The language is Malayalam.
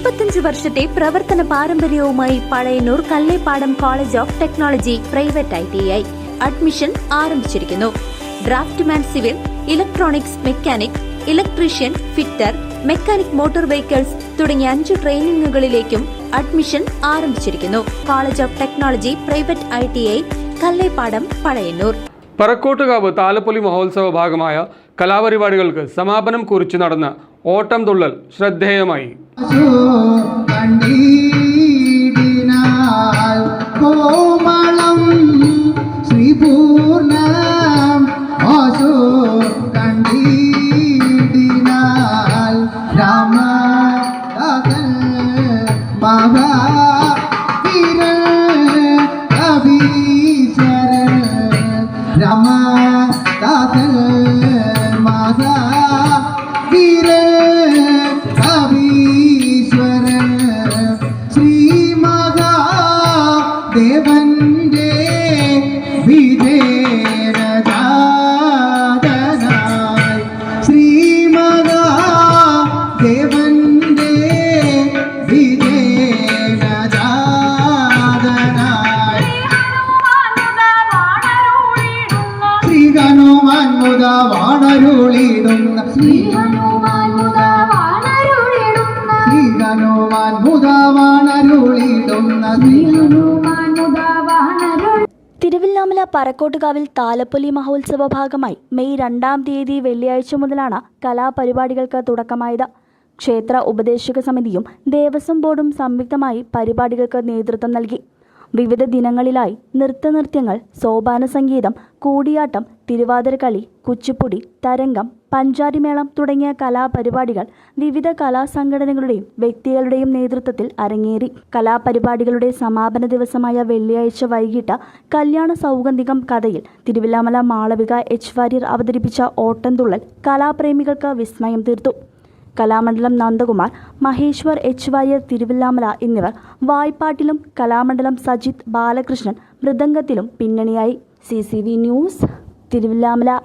മുപ്പത്തഞ്ച് വർഷത്തെ പ്രവർത്തന പാരമ്പര്യവുമായി Pazhayannur Kallepadam college of technology private I T I admission ആരംഭിച്ചിരിക്കുന്നു. Draftsman civil electronics mechanic electrician fitter mechanic motor vehicles തുടങ്ങിയ അഞ്ച് ട്രെയിനിങ്ങുകളിലേക്കും അഡ്മിഷൻ ആരംഭിച്ചിരിക്കുന്നു. College of technology private I T I Kallepadam Pazhayannur. Parakkottukavu Thalappoli മഹോത്സവ ഭാഗമായ കലാപരിപാടികൾക്ക് സമാപനം കുറിച്ച് നടന്ന ഓട്ടം തുള്ളൽ ശ്രദ്ധേയമായി. കണ്ടീടിനാൽ കോമളം ശ്രീപൂർണം ആശോ കണ്ടീടിനാൽ രാമ മഹാവീര കവീശ്വരൻ രാമ മഹാവീര മഹാദേവന്റെ വിധേരജാതനായി ശ്രീ മഹാദേവന്റെ വിധേരജാതനായി ശ്രീ ഹനുമാൻ മുത വാണരുളിടുന്ന ശ്രീ ശ്രീ ഹനുമാൻ മുത വാണരുളിടുന്ന ശ്രീ തിരുവില്ലാമല പറക്കോട്ടുകാവിൽ താലപ്പൊലി മഹോത്സവ ഭാഗമായി മെയ് രണ്ടാം തീയതി വെള്ളിയാഴ്ച മുതലാണ് കലാപരിപാടികൾക്ക് തുടക്കമായത്. ക്ഷേത്ര ഉപദേശക സമിതിയും ദേവസ്വം ബോർഡും സംയുക്തമായി പരിപാടികൾക്ക് നേതൃത്വം നൽകി. വിവിധ ദിനങ്ങളിലായി നൃത്തനൃത്യങ്ങൾ സോപാന സംഗീതം കൂടിയാട്ടം തിരുവാതിരക്കളി കുച്ചിപ്പുടി തരംഗം പഞ്ചാരിമേളം തുടങ്ങിയ കലാപരിപാടികൾ വിവിധ കലാസംഘടനകളുടെയും വ്യക്തികളുടെയും നേതൃത്വത്തിൽ അരങ്ങേറി. കലാപരിപാടികളുടെ സമാപന ദിവസമായ വെള്ളിയാഴ്ച വൈകിട്ട് കല്യാണ സൗഗന്ധികം കഥയിൽ തിരുവില്ലാമല മാളവിക എച്ച് വാര്യർ അവതരിപ്പിച്ച ഓട്ടംതുള്ളൽ കലാപ്രേമികൾക്ക് വിസ്മയം തീർത്തു. കലാമണ്ഡലം നന്ദകുമാർ മഹേശ്വർ എച്ച് വാര്യർ തിരുവില്ലാമല എന്നിവർ വായ്പാട്ടിലും കലാമണ്ഡലം സജിത് ബാലകൃഷ്ണൻ മൃദംഗത്തിലും പിന്നണിയായി. C news Thiruvilwamala.